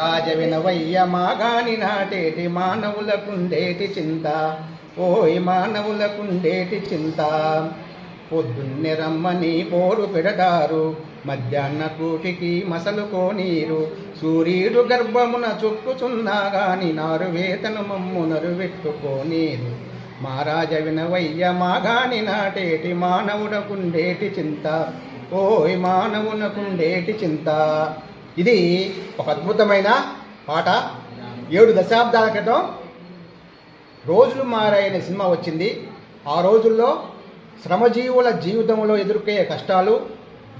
రాజవినవయ్య మాగాని నాటేటి మానవులకుండేటి చింత. ఓయ్ మానవులకుండేటి చింత. పొద్దున్నే రమ్మని పోరు పెడతారు మధ్యాహ్న కూటికి మసలు కోనీరు సూర్యుడు గర్భమున చుక్కుచున్నా గాని నారు వేతను మమ్ము నరువెట్టుకోనీరు మహారాజ వినవయ్య మాగాని నాటేటి మానవునకుండేటి చింత. ఓయ్ మానవునకుండేటి చింత. ఇది ఒక అద్భుతమైన పాట. ఏడు దశాబ్దాల క్రితం రోజులు మారాయనే సినిమా వచ్చింది. ఆ రోజుల్లో శ్రమజీవుల జీవితంలో ఎదుర్కొనే కష్టాలు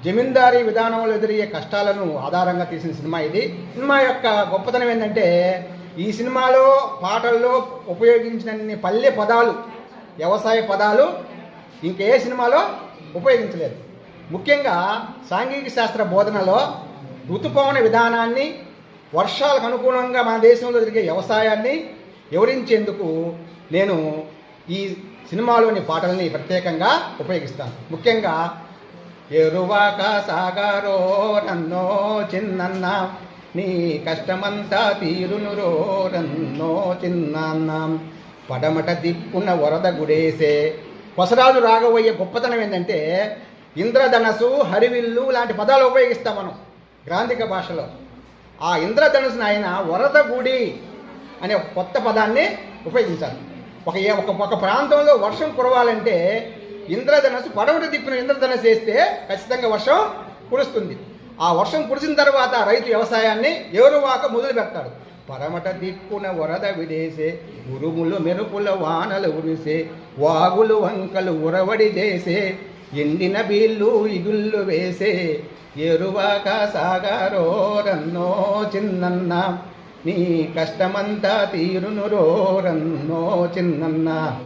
జమీందారీ విధానంలో ఎదురయ్యే కష్టాలను ఆధారంగా తీసిన సినిమా ఇది. సినిమా యొక్క గొప్పతనం ఏంటంటే ఈ సినిమాలో పాటల్లో ఉపయోగించినన్ని పల్లె పదాలు వ్యవసాయ పదాలు ఇంకే సినిమాలో ఉపయోగించలేదు. ముఖ్యంగా సాంఘిక శాస్త్ర బోధనలో ఋతుపవన విధానాన్ని వర్షాలకు అనుగుణంగా మన దేశంలో జరిగే వ్యవసాయాన్ని వివరించేందుకు నేను ఈ సినిమాలోని పాటల్ని ప్రత్యేకంగా ఉపయోగిస్తాను. ముఖ్యంగా ఎరువాక సాగారో నన్నో చిన్నన్న నీ కష్టమంతా తీరునురో రన్నో చిన్నన్న. పడమట దిక్కున వరద గుడేసే. కొసరాజు రాఘవయ్య గొప్పతనం ఏంటంటే ఇంద్రధనసు హరివిల్లు లాంటి పదాలు ఉపయోగిస్తాం మనం. గ్రాంధిక భాషలో ఆ ఇంద్రధనుసుని ఆయన వరద గుడి అనే కొత్త పదాన్ని ఉపయోగించాలి ఒక ఏ- ఒక ఒక ప్రాంతంలో వర్షం కురవాలంటే ఇంద్రధనస్సు పడవట తిప్పిన ఇంద్రధనస్సు వేస్తే ఖచ్చితంగా వర్షం కురుస్తుంది. ఆ వర్షం కురిసిన తర్వాత రైతు వ్యవసాయాన్ని ఏరువాక మొదలు పెడతాడు. పడమట దిక్కున వరద విడేసే ఉరుములు మెరుపుల వానలు ఉరిసే వాగులు వంకలు ఉరవడి చేసే ఎండిన బీళ్ళు ఇగుళ్ళు వేసే ఎరువాక సాగారో రన్నో చిన్నన్న. నీ కష్టమంతా తీరును రో రన్నో చిన్నన్న.